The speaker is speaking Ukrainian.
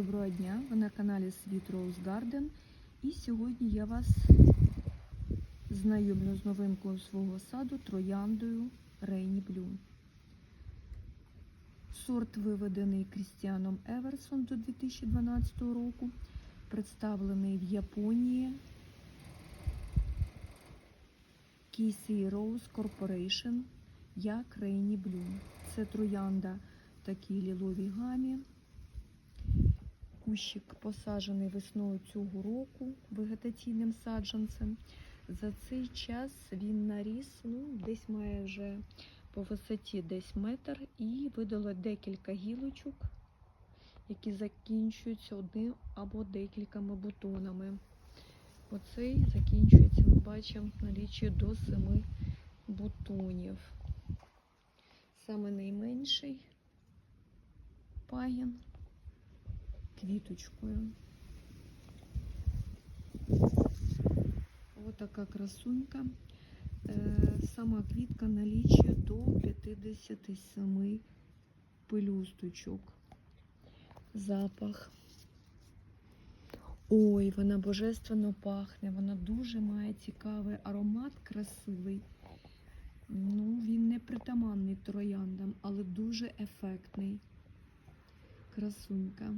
Доброго дня! Ви на каналі Sweet Rose Garden. І сьогодні я вас знайомлю з новинкою свого саду трояндою Rainy Blue. Сорт виведений Крістіаном Еверсон до 2012 року, представлений в Японії Kissy Rose Corporation як Rainy Blue. Це троянда в такій ліловій гамі. Кущик посаджений весною цього року вегетаційним саджанцем. За цей час він наріс, ну, десь має вже по висоті десь метр і видало декілька гілочок, які закінчуються одним або декількома бутонами. Оцей закінчується, ми бачимо, налічує до семи бутонів. Саме найменший пагін квіточкою. Ось така красунька. Е, Сама квітка налічує до 57 пелюсточок. Запах. Ой, вона божественно пахне, вона дуже має цікавий аромат, красивий. Ну, він не притаманний трояндам, але дуже ефектний. Красунька.